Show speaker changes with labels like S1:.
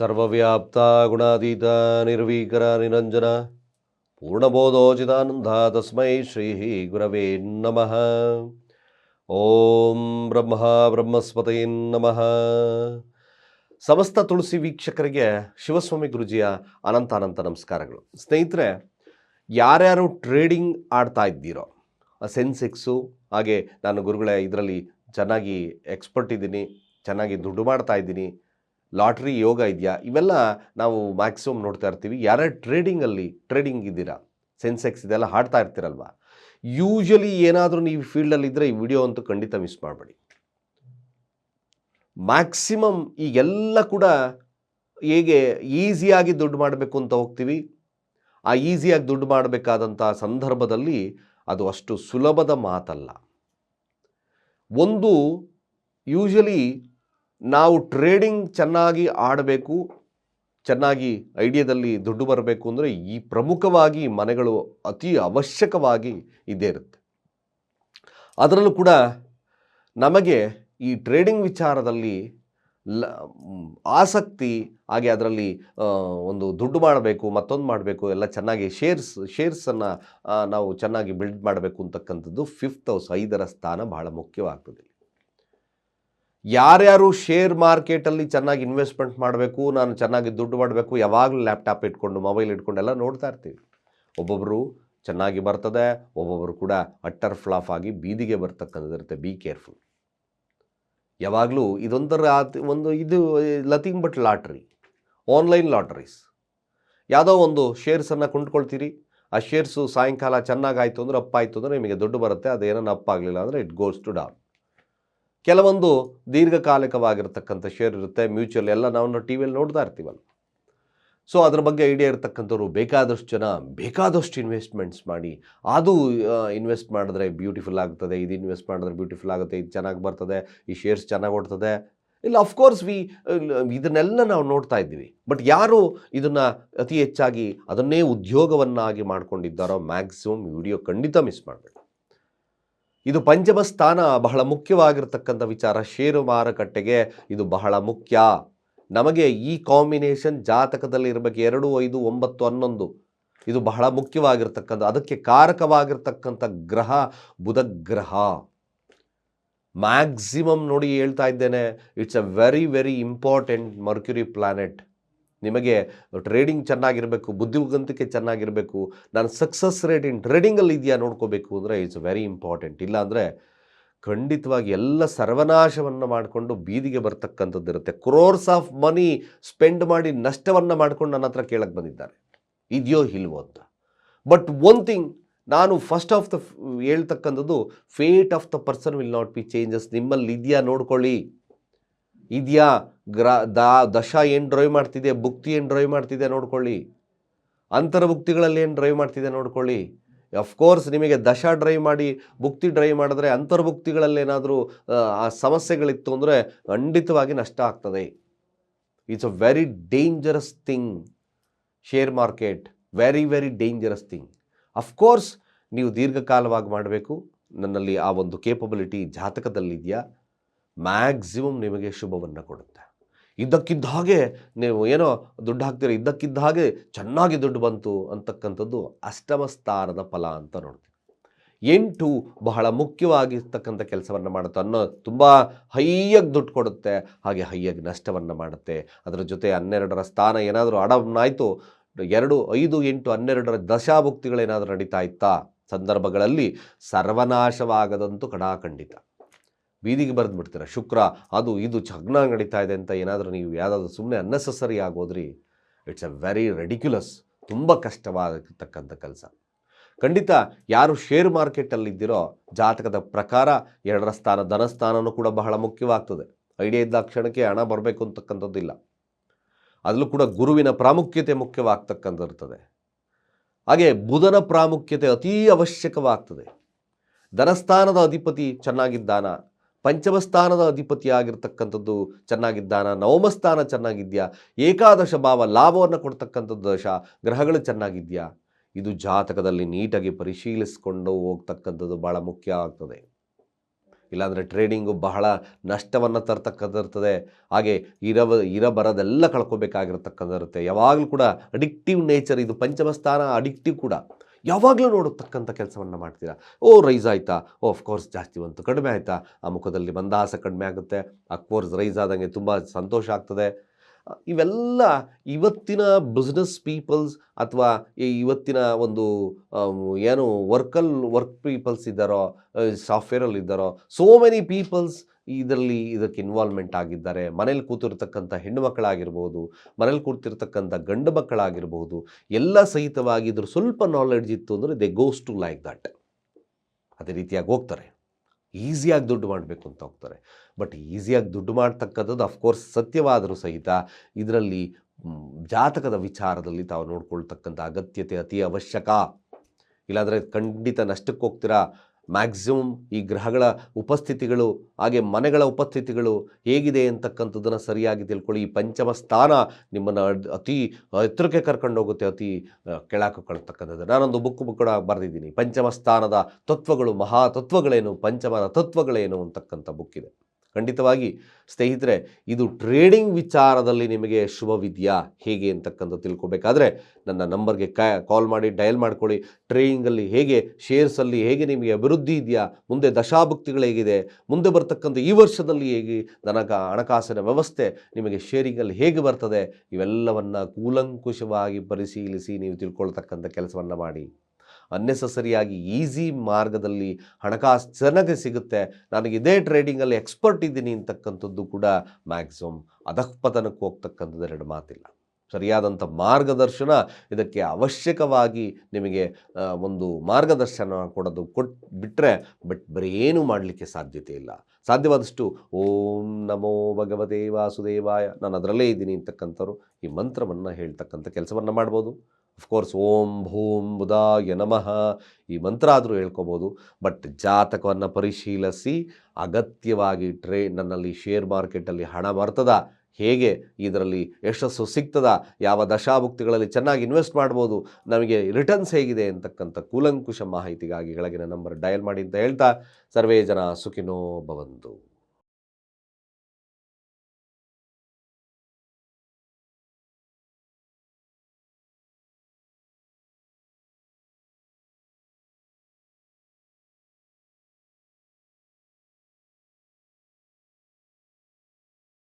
S1: ಸರ್ವವ್ಯಾಪ್ತ ಗುಣಾತೀತ ನಿರ್ವೀಕರ ನಿರಂಜನ. ಪೂರ್ಣಬೋಧೋಚಿತಾನಂದ ತಸ್ಮೈ ಶ್ರೀ ಗುರವೇ ನಮಃ. ಓಂ ಬ್ರಹ್ಮ ಬ್ರಹ್ಮಸ್ಪತೈ ನಮಃ. ಸಮಸ್ತ ತುಳಸಿ ವೀಕ್ಷಕರಿಗೆ ಶಿವಸ್ವಾಮಿ ಗುರುಜಿಯ ಅನಂತ ಅನಂತ ನಮಸ್ಕಾರಗಳು. ಸ್ನೇಹಿತರೆ, ಯಾರ್ಯಾರು ಟ್ರೇಡಿಂಗ್ ಆಡ್ತಾ ಇದ್ದೀರೋ ಸೆನ್ಸೆಕ್ಸು, ಹಾಗೆ ನಾನು ಗುರುಗಳೇ, ಇದರಲ್ಲಿ ಚೆನ್ನಾಗಿ ಎಕ್ಸ್ಪರ್ಟ್ ಇದ್ದೀನಿ, ಚೆನ್ನಾಗಿ ದುಡ್ಡು ಮಾಡ್ತಾ ಇದ್ದೀನಿ ಲಾಟ್ರಿ ಯೋಗ ಇದೆಯಾ? ಇವೆಲ್ಲ ನಾವು ಮ್ಯಾಕ್ಸಿಮಮ್ ನೋಡ್ತಾ ಇರ್ತೀವಿ. ಯಾರ್ಯಾರು ಟ್ರೇಡಿಂಗಲ್ಲಿ ಟ್ರೇಡಿಂಗ್ ಇದ್ದೀರಾ? ಸೆನ್ಸೆಕ್ಸ್ ಇದೆಲ್ಲ ಹಾಡ್ತಾ ಇರ್ತೀರಲ್ವ? ಯೂಶಲಿ ಏನಾದರೂ ನೀವು ಫೀಲ್ಡಲ್ಲಿ ಇದ್ದರೆ ಈ ವಿಡಿಯೋ ಅಂತೂ ಖಂಡಿತ ಮಿಸ್ ಮಾಡಬೇಡಿ. ಮ್ಯಾಕ್ಸಿಮಮ್ ಈಗೆಲ್ಲ ಕೂಡ ಹೇಗೆ ಈಸಿಯಾಗಿ ದುಡ್ಡು ಮಾಡಬೇಕು ಅಂತ ಹೋಗ್ತೀವಿ. ಆ ಈಸಿಯಾಗಿ ದುಡ್ಡು ಮಾಡಬೇಕಾದಂಥ ಸಂದರ್ಭದಲ್ಲಿ ಅದು ಅಷ್ಟು ಸುಲಭದ ಮಾತಲ್ಲ. ಒಂದು ಯೂಶಲಿ ನಾವು ಟ್ರೇಡಿಂಗ್ ಚೆನ್ನಾಗಿ ಆಡಬೇಕು, ಚೆನ್ನಾಗಿ ಐಡಿಯಾದಲ್ಲಿ ದುಡ್ಡು ಬರಬೇಕು ಅಂದರೆ ಈ ಪ್ರಮುಖವಾಗಿ ಮನೆಗಳು ಅತಿ ಅವಶ್ಯಕವಾಗಿ ಇದ್ದೇ ಇರುತ್ತೆ. ಅದರಲ್ಲೂ ಕೂಡ ನಮಗೆ ಈ ಟ್ರೇಡಿಂಗ್ ವಿಚಾರದಲ್ಲಿ ಲ ಆಸಕ್ತಿ, ಹಾಗೆ ಅದರಲ್ಲಿ ಒಂದು ದುಡ್ಡು ಮಾಡಬೇಕು, ಮತ್ತೊಂದು ಮಾಡಬೇಕು, ಎಲ್ಲ ಚೆನ್ನಾಗಿ ಶೇರ್ಸ್ ಶೇರ್ಸನ್ನು ನಾವು ಚೆನ್ನಾಗಿ ಬಿಲ್ಡ್ ಮಾಡಬೇಕು ಅಂತಕ್ಕಂಥದ್ದು ಫಿಫ್ತ್ ಹೌಸ್ ಐದರ ಸ್ಥಾನ ಬಹಳ ಮುಖ್ಯವಾಗ್ತದೆ. ಯಾರ್ಯಾರು ಶೇರ್ ಮಾರ್ಕೆಟಲ್ಲಿ ಚೆನ್ನಾಗಿ ಇನ್ವೆಸ್ಟ್ಮೆಂಟ್ ಮಾಡಬೇಕು, ನಾನು ಚೆನ್ನಾಗಿ ದುಡ್ಡು ಮಾಡಬೇಕು, ಯಾವಾಗಲೂ ಲ್ಯಾಪ್ಟಾಪ್ ಇಟ್ಕೊಂಡು ಮೊಬೈಲ್ ಇಟ್ಕೊಂಡೆಲ್ಲ ನೋಡ್ತಾ ಇರ್ತೀವಿ. ಒಬ್ಬೊಬ್ಬರು ಚೆನ್ನಾಗಿ ಬರ್ತದೆ ಒಬ್ಬೊಬ್ಬರು ಕೂಡ ಅಟ್ಟರ್ ಫ್ಲಾಫ್ ಆಗಿ ಬೀದಿಗೆ ಬರ್ತಕ್ಕಂಥದ್ದಿರುತ್ತೆ ಬಿ ಕೇರ್ಫುಲ್ ಯಾವಾಗಲೂ ಇದೊಂಥರ ಒಂದು ಇದು ಲತಿಂಗ್ ಬಟ್ ಲಾಟ್ರಿ ಆನ್ಲೈನ್ ಲಾಟ್ರೀಸ್ ಯಾವುದೋ ಒಂದು ಶೇರ್ಸನ್ನು ಕೊಂಡ್ಕೊಳ್ತೀರಿ, ಆ ಶೇರ್ಸು ಸಾಯಂಕಾಲ ಚೆನ್ನಾಗಾಯಿತು ಅಂದರೆ ಅಪ್ಪಾಯಿತು ಅಂದರೆ ನಿಮಗೆ ದುಡ್ಡು ಬರುತ್ತೆ ಅದೇನೋ ಅಪ್ಪಾಗಲಿಲ್ಲ ಅಂದರೆ ಇಟ್ ಗೋಸ್ ಟು ಡೌನ್ ಕೆಲವೊಂದು ದೀರ್ಘಕಾಲಿಕವಾಗಿರ್ತಕ್ಕಂಥ ಶೇರ್ ಇರುತ್ತೆ ಮ್ಯೂಚುವಲ್ ಎಲ್ಲ ನಾವು ಟಿ ವಿಯಲ್ಲಿ ನೋಡ್ತಾ ಇರ್ತೀವಲ್ಲ ಸೊ ಅದ್ರ ಬಗ್ಗೆ ಐಡಿಯಾ ಇರ್ತಕ್ಕಂಥವ್ರು ಬೇಕಾದಷ್ಟು ಜನ ಬೇಕಾದಷ್ಟು ಇನ್ವೆಸ್ಟ್ಮೆಂಟ್ಸ್ ಮಾಡಿ, ಅದು ಇನ್ವೆಸ್ಟ್ ಮಾಡಿದ್ರೆ ಬ್ಯೂಟಿಫುಲ್ ಆಗ್ತದೆ, ಇದು ಇನ್ವೆಸ್ಟ್ ಮಾಡಿದ್ರೆ ಬ್ಯೂಟಿಫುಲ್ ಆಗುತ್ತೆ, ಇದು ಚೆನ್ನಾಗಿ ಬರ್ತದೆ, ಈ ಶೇರ್ಸ್ ಚೆನ್ನಾಗಿ ಓಡ್ತದೆ. ಇಲ್ಲ ಅಫ್ಕೋರ್ಸ್ ವಿ ಇದನ್ನೆಲ್ಲ ನಾವು ನೋಡ್ತಾ ಇದ್ದೀವಿ. ಬಟ್ ಯಾರು ಇದನ್ನು ಅತಿ ಹೆಚ್ಚಾಗಿ ಅದನ್ನೇ ಉದ್ಯೋಗವನ್ನಾಗಿ ಮಾಡ್ಕೊಂಡಿದ್ದಾರೋ ಮ್ಯಾಕ್ಸಿಮಮ್ ವಿಡಿಯೋ ಖಂಡಿತ ಮಿಸ್ ಮಾಡಬೇಕು. ಇದು ಪಂಚಮ ಸ್ಥಾನ ಬಹಳ ಮುಖ್ಯವಾಗಿರತಕ್ಕಂಥ ವಿಚಾರ. ಷೇರು ಮಾರುಕಟ್ಟೆಗೆ ಇದು ಬಹಳ ಮುಖ್ಯ. ನಮಗೆ ಈ ಕಾಂಬಿನೇಷನ್ ಜಾತಕದಲ್ಲಿ ಇರಬೇಕು ಎರಡು, ಐದು, ಒಂಬತ್ತು, ಹನ್ನೊಂದು ಇದು ಬಹಳ ಮುಖ್ಯವಾಗಿರ್ತಕ್ಕಂಥ, ಅದಕ್ಕೆ ಕಾರಕವಾಗಿರ್ತಕ್ಕಂಥ ಗ್ರಹ ಬುಧ ಗ್ರಹ ಮ್ಯಾಕ್ಸಿಮಮ್ ನೋಡಿ ಹೇಳ್ತಾ ಇದ್ದೇನೆ, it's a very very important mercury planet. ನಿಮಗೆ ಟ್ರೇಡಿಂಗ್ ಚೆನ್ನಾಗಿರಬೇಕು, ಬುದ್ಧಿವಂತಿಕೆ ಚೆನ್ನಾಗಿರಬೇಕು, ನಾನು ಸಕ್ಸಸ್ ರೇಟ್ ಇನ್ ಟ್ರೇಡಿಂಗಲ್ಲಿ ಇದೆಯಾ ನೋಡ್ಕೋಬೇಕು ಅಂದರೆ ಇಟ್ಸ್ ವೆರಿ ಇಂಪಾರ್ಟೆಂಟ್ ಇಲ್ಲಾಂದರೆ ಖಂಡಿತವಾಗಿ ಎಲ್ಲ ಸರ್ವನಾಶವನ್ನು ಮಾಡಿಕೊಂಡು ಬೀದಿಗೆ ಬರ್ತಕ್ಕಂಥದ್ದು ಇರುತ್ತೆ. ಕ್ರೋರ್ಸ್ ಆಫ್ ಮನಿ ಸ್ಪೆಂಡ್ ಮಾಡಿ ನಷ್ಟವನ್ನು ಮಾಡ್ಕೊಂಡು ನನ್ನ ಹತ್ರ ಕೇಳಕ್ಕೆ ಬಂದಿದ್ದಾರೆ. ಇದೆಯೋ ಇಲ್ವೋ ಅಂತ. ಬಟ್ ಒನ್ ಥಿಂಗ್ ನಾನು ಫಸ್ಟ್ ಆಫ್ ದ ಹೇಳ್ತಕ್ಕಂಥದ್ದು fate of the person will not be changes ನಿಮ್ಮಲ್ಲಿ ಇದೆಯಾ ನೋಡ್ಕೊಳ್ಳಿ. ಇದೆಯಾ? ಗ್ರ, ದಾ, ದಶ ಏನು ಡ್ರೈವ್ ಮಾಡ್ತಿದೆ ಭುಕ್ತಿ ಏನು ಡ್ರೈವ್ ಮಾಡ್ತಿದೆ ನೋಡ್ಕೊಳ್ಳಿ. ಅಂತರ್ಭುಕ್ತಿಗಳಲ್ಲಿ ಏನು ಡ್ರೈವ್ ಮಾಡ್ತಿದೆ ನೋಡ್ಕೊಳ್ಳಿ. ಅಫ್ಕೋರ್ಸ್ ನಿಮಗೆ ದಶ ಡ್ರೈವ್ ಮಾಡಿ, ಭುಕ್ತಿ ಡ್ರೈವ್ ಮಾಡಿದ್ರೆ ಅಂತರ್ಭುಕ್ತಿಗಳಲ್ಲಿ ಏನಾದರೂ, ಆ ಸಮಸ್ಯೆಗಳಿತ್ತು ಅಂದರೆ ಖಂಡಿತವಾಗಿ ನಷ್ಟ ಆಗ್ತದೆ. It's a very dangerous thing share market very very dangerous thing of course ನೀವು ದೀರ್ಘಕಾಲವಾಗಿ ಮಾಡಬೇಕು. ನನ್ನಲ್ಲಿ ಆ ಒಂದು ಕೇಪಬಿಲಿಟಿ ಜಾತಕದಲ್ಲಿದೆಯಾ. ಮ್ಯಾಕ್ಸಿಮಮ್ ನಿಮಗೆ ಶುಭವನ್ನು ಕೊಡುತ್ತೆ. ಇದ್ದಕ್ಕಿದ್ದ ಹಾಗೆ ನೀವು ಏನೋ ದುಡ್ಡು ಹಾಕ್ತೀರ, ಇದ್ದಕ್ಕಿದ್ದ ಹಾಗೆ ಚೆನ್ನಾಗಿ ದುಡ್ಡು ಬಂತು ಅಂತಕ್ಕಂಥದ್ದು ಅಷ್ಟಮ ಸ್ಥಾನದ ಫಲ ಅಂತ ನೋಡ್ತೀವಿ. ಎಂಟು ಬಹಳ ಮುಖ್ಯವಾಗಿರ್ತಕ್ಕಂಥ ಕೆಲಸವನ್ನು ಮಾಡುತ್ತೆ. ಅನ್ನೋ ತುಂಬ ಹೈಯಾಗಿ ದುಡ್ಡು ಕೊಡುತ್ತೆ, ಹಾಗೆ ಹೈಯಾಗಿ ನಷ್ಟವನ್ನು ಮಾಡುತ್ತೆ. ಅದರ ಜೊತೆ ಹನ್ನೆರಡರ ಸ್ಥಾನ ಏನಾದರೂ ಅಡವನ್ನಾಯಿತು ಎರಡು, ಐದು, ಎಂಟು, ಹನ್ನೆರಡರ ದಶಾಭುಕ್ತಿಗಳೇನಾದರೂ ನಡೀತಾ ಇತ್ತಾ? ಸಂದರ್ಭಗಳಲ್ಲಿ ಸರ್ವನಾಶವಾಗದಂತೂ ಕಡಾಖಂಡಿತ. ಬೀದಿಗೆ ಬರೆದು ಬಿಡ್ತೀರ ಶುಕ್ರ, ಅದು, ಇದು ಚಗ್ನ ನಡೀತಾ ಇದೆ ಅಂತ ಏನಾದರೂ ನೀವು ಯಾವುದಾದ್ರೂ ಸುಮ್ಮನೆ ಅನ್ನೆಸಸರಿ ಆಗೋದ್ರಿ ಇಟ್ಸ್ ಎ ವೆರಿ ರೆಡಿಕ್ಯುಲಸ್ ತುಂಬ ಕಷ್ಟವಾಗಿರ್ತಕ್ಕಂಥ ಕೆಲಸ. ಖಂಡಿತ ಯಾರು ಶೇರ್ ಮಾರ್ಕೆಟಲ್ಲಿದ್ದಿರೋ ಜಾತಕದ ಪ್ರಕಾರ ಎರಡರ ಸ್ಥಾನ ಧನಸ್ಥಾನವೂ ಕೂಡ ಬಹಳ ಮುಖ್ಯವಾಗ್ತದೆ. ಐಡಿಯಾ ಇದ್ದ ಕ್ಷಣಕ್ಕೆ ಹಣ ಬರಬೇಕು ಅಂತಕ್ಕಂಥದ್ದಿಲ್ಲ ಅದರಲ್ಲೂ ಕೂಡ ಗುರುವಿನ ಪ್ರಾಮುಖ್ಯತೆ ಮುಖ್ಯವಾಗ್ತಕ್ಕಂಥಿರ್ತದೆ ಹಾಗೆ ಬುಧನ ಪ್ರಾಮುಖ್ಯತೆ ಅತೀ ಅವಶ್ಯಕವಾಗ್ತದೆ. ಧನಸ್ಥಾನದ ಅಧಿಪತಿ ಚೆನ್ನಾಗಿದ್ದಾನ? ಪಂಚಮ ಸ್ಥಾನದ ಅಧಿಪತಿಯಾಗಿರ್ತಕ್ಕಂಥದ್ದು ಚೆನ್ನಾಗಿದ್ದಾನ? ನವಮಸ್ಥಾನ ಚೆನ್ನಾಗಿದೆಯಾ? ಏಕಾದಶ ಭಾವ ಲಾಭವನ್ನು ಕೊಡ್ತಕ್ಕಂಥದ್ದು ದಶ ಗ್ರಹಗಳು ಚೆನ್ನಾಗಿದೆಯಾ? ಇದು ಜಾತಕದಲ್ಲಿ ನೀಟಾಗಿ ಪರಿಶೀಲಿಸಿಕೊಂಡು ಹೋಗ್ತಕ್ಕಂಥದ್ದು ಭಾಳ ಮುಖ್ಯ ಆಗ್ತದೆ. ಇಲ್ಲಾಂದರೆ ಟ್ರೇಡಿಂಗು ಬಹಳ ನಷ್ಟವನ್ನು ತರ್ತಕ್ಕಂಥಿರ್ತದೆ ಹಾಗೆ ಇರವ, ಇರಬರದೆಲ್ಲ ಕಳ್ಕೊಬೇಕಾಗಿರ್ತಕ್ಕಂಥಿರುತ್ತೆ ಯಾವಾಗಲೂ ಕೂಡ ಅಡಿಕ್ಟಿವ್ ನೇಚರ್ ಇದು ಪಂಚಮಸ್ಥಾನ ಅಡಿಕ್ಟಿವ್ ಕೂಡ. ಯಾವಾಗಲೂ ನೋಡತಕ್ಕಂಥ ಕೆಲಸವನ್ನು ಮಾಡ್ತೀರಾ? ಓ, ರೈಸ್ ಆಯಿತಾ? ಓ ಕೋರ್ಸ್ ಜಾಸ್ತಿ ಬಂತು, ಕಡಿಮೆ ಆಯಿತಾ? ಆ ಮುಖದಲ್ಲಿ ಮಂದಹಾಸ ಕಡಿಮೆ ಆಗುತ್ತೆ ಕೋರ್ಸ್ ರೈಸ್ ಆದಂಗೆ ತುಂಬ ಸಂತೋಷ ಆಗ್ತದೆ. ಇವೆಲ್ಲ ಇವತ್ತಿನ ಬಿಸ್ನೆಸ್ ಪೀಪಲ್ಸ್ ಅಥವಾ ಇವತ್ತಿನ ಒಂದು ಏನು ವರ್ಕಲ್ ವರ್ಕ್ ಪೀಪಲ್ಸ್ ಇದ್ದಾರೋ ಸಾಫ್ಟ್ವೇರಲ್ಲಿ ಇದ್ದಾರೋ ಸೋ ಮೆನಿ ಪೀಪಲ್ಸ್ ಇದರಲ್ಲಿ ಇದಕ್ಕೆ ಇನ್ವಾಲ್ವ್ಮೆಂಟ್ ಆಗಿದ್ದಾರೆ. ಮನೇಲಿ ಕೂತಿರ್ತಕ್ಕಂಥ ಹೆಣ್ಣು ಮಕ್ಕಳಾಗಿರ್ಬೋದು ಮನೇಲಿ ಕೂತಿರ್ತಕ್ಕಂಥ ಗಂಡು ಮಕ್ಕಳಾಗಿರ್ಬೋದು, ಎಲ್ಲ ಸಹಿತವಾಗಿ ಇದ್ರ ಸ್ವಲ್ಪ ನಾಲೆಡ್ಜ್ ಇತ್ತು ಅಂದರೆ they goes to like that ಅದೇ ರೀತಿಯಾಗಿ ಹೋಗ್ತಾರೆ. ಈಸಿಯಾಗಿ ದುಡ್ಡು ಮಾಡಬೇಕು ಅಂತ ಹೋಗ್ತಾರೆ. ಬಟ್ ಈಸಿಯಾಗಿ ದುಡ್ಡು ಮಾಡ್ತಕ್ಕಂಥದ್ದು ಅಫ್ಕೋರ್ಸ್ ಸತ್ಯವಾದರೂ ಸಹಿತ ಇದರಲ್ಲಿ ಜಾತಕದ ವಿಚಾರದಲ್ಲಿ ತಾವು ನೋಡ್ಕೊಳ್ತಕ್ಕಂಥ ಅಗತ್ಯತೆ ಅತಿ ಅವಶ್ಯಕ. ಇಲ್ಲಾಂದರೆ ಖಂಡಿತ ನಷ್ಟಕ್ಕೆ ಹೋಗ್ತೀರಾ? ಮ್ಯಾಕ್ಸಿಮಮ್ ಈ ಗ್ರಹಗಳ ಉಪಸ್ಥಿತಿಗಳು, ಹಾಗೆ ಮನೆಗಳ ಉಪಸ್ಥಿತಿಗಳು ಹೇಗಿದೆ ಅಂತಕ್ಕಂಥದ್ದನ್ನು ಸರಿಯಾಗಿ ತಿಳ್ಕೊಳ್ಳಿ. ಈ ಪಂಚಮ ಸ್ಥಾನ ನಿಮ್ಮನ್ನು ಅತಿ ಎತ್ತರಕ್ಕೆ ಕರ್ಕೊಂಡೋಗುತ್ತೆ ಅತಿ ಕೆಳಕಳ್ತಕ್ಕಂಥದ್ದು ನಾನೊಂದು ಬುಕ್ ಕೂಡ ಬರೆದಿದ್ದೀನಿ. ಪಂಚಮ ಸ್ಥಾನದ ತತ್ವಗಳು, ಮಹಾ ತತ್ವಗಳೇನು, ಪಂಚಮದ ತತ್ವಗಳೇನು ಅಂತಕ್ಕಂಥ ಬುಕ್ ಇದೆ. ಖಂಡಿತವಾಗಿ. ಸ್ನೇಹಿತರೆ, ಇದು ಟ್ರೇಡಿಂಗ್ ವಿಚಾರದಲ್ಲಿ ನಿಮಗೆ ಶುಭವಿದೆಯಾ? ಹೇಗೆ ಅಂತಕ್ಕಂಥ ತಿಳ್ಕೊಬೇಕಾದ್ರೆ, ನನ್ನ ನಂಬರ್ಗೆ ಕಾಲ್ ಮಾಡಿ ಡಯಲ್ ಮಾಡ್ಕೊಳ್ಳಿ. ಟ್ರೇಡಿಂಗಲ್ಲಿ ಹೇಗೆ ಶೇರ್ಸಲ್ಲಿ ಹೇಗೆ ನಿಮಗೆ ಅಭಿವೃದ್ಧಿ ಇದೆಯಾ? ಮುಂದೆ ದಶಾಭುಕ್ತಿಗಳು ಹೇಗಿದೆ? ಮುಂದೆ ಬರ್ತಕ್ಕಂಥ ಈ ವರ್ಷದಲ್ಲಿ ಹೇಗೆ ನನಗ ಹಣಕಾಸಿನ ವ್ಯವಸ್ಥೆ ನಿಮಗೆ ಶೇರಿಂಗಲ್ಲಿ ಹೇಗೆ ಬರ್ತದೆ? ಇವೆಲ್ಲವನ್ನು ಕೂಲಂಕುಷವಾಗಿ ಪರಿಶೀಲಿಸಿ ನೀವು ತಿಳ್ಕೊಳ್ತಕ್ಕಂಥ ಕೆಲಸವನ್ನು ಮಾಡಿ. ಅನ್ನೆಸಸರಿಯಾಗಿ ಈಸಿ ಮಾರ್ಗದಲ್ಲಿ ಹಣಕಾಸು ಚೆನ್ನಾಗಿ ಸಿಗುತ್ತೆ. ನನಗೆ ಇದೇ ಟ್ರೇಡಿಂಗಲ್ಲಿ ಎಕ್ಸ್ಪರ್ಟ್ ಇದ್ದೀನಿ ಅಂತಕ್ಕಂಥದ್ದು ಕೂಡ ಮ್ಯಾಕ್ಸಿಮಮ್ ಅಧಃಪತನಕ್ಕೆ ಹೋಗ್ತಕ್ಕಂಥದ್ದು ಎರಡು ಮಾತಿಲ್ಲ. ಸರಿಯಾದಂಥ ಮಾರ್ಗದರ್ಶನ ಇದಕ್ಕೆ ಅವಶ್ಯಕವಾಗಿ ನಿಮಗೆ ಒಂದು ಮಾರ್ಗದರ್ಶನ ಕೊಡೋದು ಕೊಟ್ಟು ಬಿಟ್ಟರೆ ಬಟ್ ಬರೀ ಏನು ಮಾಡಲಿಕ್ಕೆ ಸಾಧ್ಯತೆ ಇಲ್ಲ. ಸಾಧ್ಯವಾದಷ್ಟು ಓಂ ನಮೋ ಭಗವತೆ ವಾಸುದೇವಾಯ. ನಾನು ಅದರಲ್ಲೇ ಇದ್ದೀನಿ ಅಂತಕ್ಕಂಥವ್ರು ಈ ಮಂತ್ರವನ್ನು ಹೇಳ್ತಕ್ಕಂಥ ಕೆಲಸವನ್ನು ಮಾಡ್ಬೋದು. ಅಫ್ಕೋರ್ಸ್ ಓಂ ಭೂಂ ಬುಧಾಯ ನಮಃ ಈ ಮಂತ್ರ ಆದರೂ ಹೇಳ್ಕೊಬೋದು. ಬಟ್ ಜಾತಕವನ್ನು ಪರಿಶೀಲಿಸಿ ಅಗತ್ಯವಾಗಿ ಟ್ರೇ ನನ್ನಲ್ಲಿ ಶೇರ್ ಮಾರ್ಕೆಟಲ್ಲಿ ಹಣ ಬರ್ತದ? ಹೇಗೆ? ಇದರಲ್ಲಿ ಯಶಸ್ಸು ಸಿಗ್ತದ? ಯಾವ ದಶಾಭುಕ್ತಿಗಳಲ್ಲಿ ಚೆನ್ನಾಗಿ ಇನ್ವೆಸ್ಟ್ ಮಾಡ್ಬೋದು? ನಮಗೆ ರಿಟರ್ನ್ಸ್ ಹೇಗಿದೆ ಅಂತಕ್ಕಂಥ ಕೂಲಂಕುಷ ಮಾಹಿತಿಗಾಗಿ ಕೆಳಗಿನ ನಂಬರ್ ಡಯಲ್ ಮಾಡಿ ಅಂತ ಹೇಳ್ತಾ, ಸರ್ವೇ ಜನ ಸುಖಿನೋ ಭವಂತು.